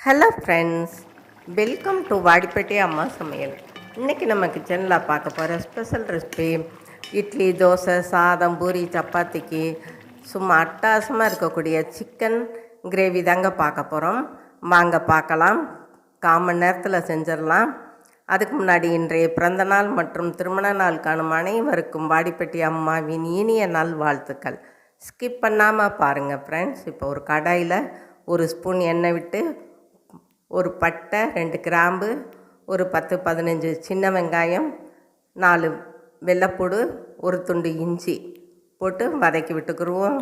Hello friends welcome to Vadipatti அம்மா சமையல் இன்றைக்கி நம்ம கிச்சனில் பார்க்க போகிற ஸ்பெஷல் ரெசிபி இட்லி தோசை சாதம் பூரி சப்பாத்திக்கு சும்மா அட்டாசமாக இருக்கக்கூடிய சிக்கன் கிரேவி தாங்க பார்க்க போகிறோம் வாங்க பார்க்கலாம். கால் மணி நேரத்தில் செஞ்சிடலாம். அதுக்கு முன்னாடி இன்றைய பிறந்த நாள் மற்றும் திருமண நாள் காணும் அனைவருக்கும் வாடிப்பட்டி அம்மாவின் இனிய நாள் வாழ்த்துக்கள். ஸ்கிப் பண்ணாமல் பாருங்கள் ஃப்ரெண்ட்ஸ் இப்போ ஒரு கடாயில் ஒரு ஸ்பூன் எண்ணெய் விட்டு ஒரு பட்டை ரெண்டு கிராம்பு ஒரு பத்து பதினஞ்சு சின்ன வெங்காயம் நாலு வெள்ளைப்பூடு ஒரு துண்டு இஞ்சி போட்டு வதக்கி விட்டுக்குருவோம்.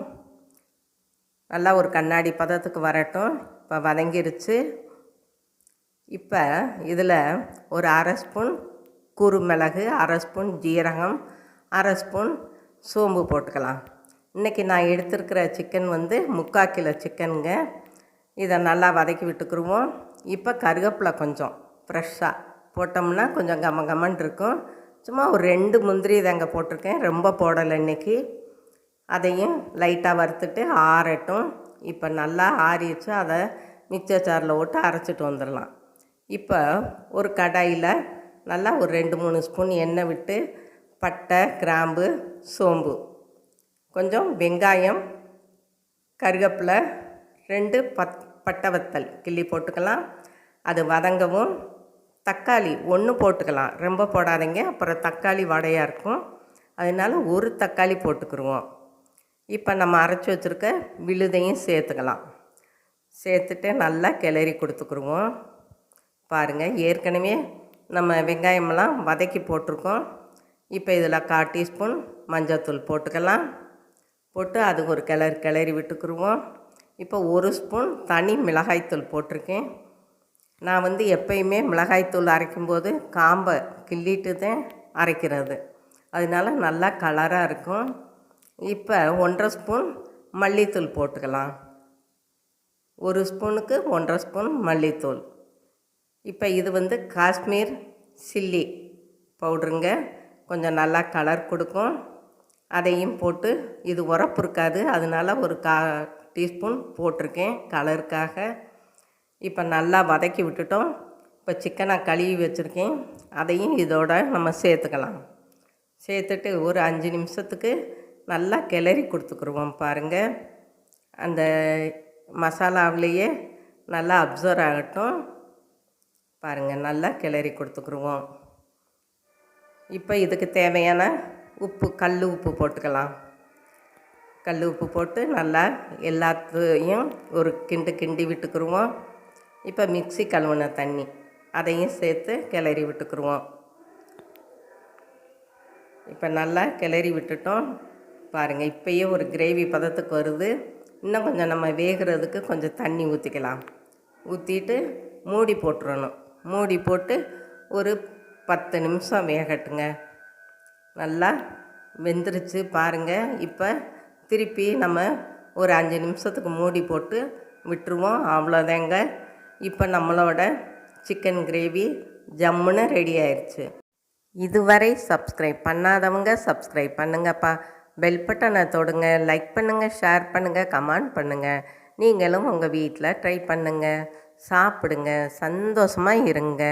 நல்லா ஒரு கண்ணாடி பதத்துக்கு வரட்டும். இப்போ வதங்கிருச்சு. இப்போ இதில் ஒரு அரை ஸ்பூன் குறுமிளகு அரை ஸ்பூன் ஜீரகம் அரை ஸ்பூன் சோம்பு போட்டுக்கலாம். இன்றைக்கி நான் எடுத்திருக்கிற சிக்கன் வந்து முக்கால் கிலோ சிக்கனுங்க. இதை நல்லா வதக்கி விட்டுக்குருவோம். இப்போ கருவேப்பிலை கொஞ்சம் ஃப்ரெஷ்ஷாக போட்டோம்னா கொஞ்சம் கம கமன்னு இருக்கும். சும்மா ஒரு ரெண்டு முந்திரி இதாங்க போட்டிருக்கேன். ரொம்ப போடலை இன்றைக்கி அதையும் லைட்டாக வறுத்துட்டு ஆறட்டும். இப்போ நல்லா ஆறிச்சு அதை மிக்சர் சாரில் விட்டு அரைச்சிட்டு வந்துடலாம். இப்போ ஒரு கடாயில் நல்லா ஒரு ரெண்டு மூணு ஸ்பூன் எண்ணெய் விட்டு பட்டை கிராம்பு சோம்பு. கொஞ்சம் வெங்காயம் கருவேப்பிலை ரெண்டு பத் பட்டை வத்தல் கிள்ளி போட்டுக்கலாம். அது வதங்கவும். தக்காளி ஒன்று போட்டுக்கலாம். ரொம்ப போடாதீங்க. அப்புறம் தக்காளி வடையாக இருக்கும். அதனால் ஒரு தக்காளி போட்டுக்கிருவோம். இப்போ நம்ம அரைச்சி வச்சுருக்க விழுதையும் சேர்த்துக்கலாம். சேர்த்துட்டு நல்லா கிளறி கொடுத்துக்குருவோம். பாருங்கள் ஏற்கனவே நம்ம வெங்காயமெல்லாம் வதக்கி போட்டிருக்கோம். இப்போ இதில் கால் டீஸ்பூன் மஞ்சள்தூள் போட்டுக்கலாம். போட்டு அது ஒரு கிளறி கிளறி விட்டுக்குருவோம். இப்போ ஒரு ஸ்பூன் தனி மிளகாய்த்தூள் போட்டிருக்கேன். நான் வந்து எப்பயுமே மிளகாய்த்தூள் அரைக்கும்போது காம்பை கிள்ளிட்டு தான் அரைக்கிறது. அதனால நல்லா கலராக இருக்கும். இப்போ ஒன்றரை ஸ்பூன் மல்லித்தூள் போட்டுக்கலாம். ஒரு ஸ்பூனுக்கு ஒன்றரை ஸ்பூன் மல்லித்தூள். இப்போ இது வந்து காஷ்மீர் சில்லி பவுடருங்க. கொஞ்சம் நல்லா கலர் கொடுக்கும். அதையும் போட்டு இது உரப்பு இருக்காது. அதனால ஒரு கா டீஸ்பூன் போட்டிருக்கேன் கலருக்காக. இப்போ நல்லா வதக்கி விட்டுட்டோம். இப்போ சிக்கனை கழுவி வச்சுருக்கேன். அதையும் இதோட நம்ம சேர்த்துக்கலாம். சேர்த்துட்டு ஒரு அஞ்சு நிமிஷத்துக்கு நல்லா கிளறி கொடுத்துக்குருவோம் பாருங்கள் அந்த மசாலாவிலேயே நல்லா அப்சர்வ் ஆகட்டும். பாருங்கள் நல்லா கிளறி கொடுத்துக்குருவோம். இப்போ இதுக்கு தேவையான உப்பு கல் உப்பு போட்டுக்கலாம். கல் உப்பு போட்டு நல்லா எல்லாத்தையும் ஒரு கிண்டு கிண்டி விட்டுக்குருவோம். இப்போ மிக்ஸி கழுவுன தண்ணி அதையும் சேர்த்து கிளறி விட்டுக்குருவோம். இப்போ நல்லா கிளறி விட்டுட்டோம். பாருங்கள் இப்போயே ஒரு கிரேவி பதத்துக்கு வருது. இன்னும் கொஞ்சம் நம்ம வேகிறதுக்கு கொஞ்சம் தண்ணி ஊற்றிக்கலாம் ஊற்றிட்டு மூடி போட்டுறணும். மூடி போட்டு ஒரு பத்து நிமிஷம் வேகட்டுங்க. நல்லா வெந்துருச்சு பாருங்கள் இப்போ திருப்பி நம்ம ஒரு அஞ்சு நிமிஷத்துக்கு மூடி போட்டு விட்டுருவோம். அவ்வளோதாங்க. இப்போ நம்மளோட சிக்கன் கிரேவி ஜம்முன்னு ரெடி ஆயிடுச்சு இதுவரை சப்ஸ்கிரைப் பண்ணாதவங்க சப்ஸ்கிரைப் பண்ணுங்கப்பா. பெல் பட்டனை தொடுங்க லைக் பண்ணுங்கள் ஷேர் பண்ணுங்கள் கமெண்ட் பண்ணுங்கள் நீங்களும் உங்கள் வீட்டில் ட்ரை பண்ணுங்கள் சாப்பிடுங்க சந்தோஷமாக இருங்க.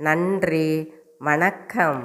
நன்றி. வணக்கம்.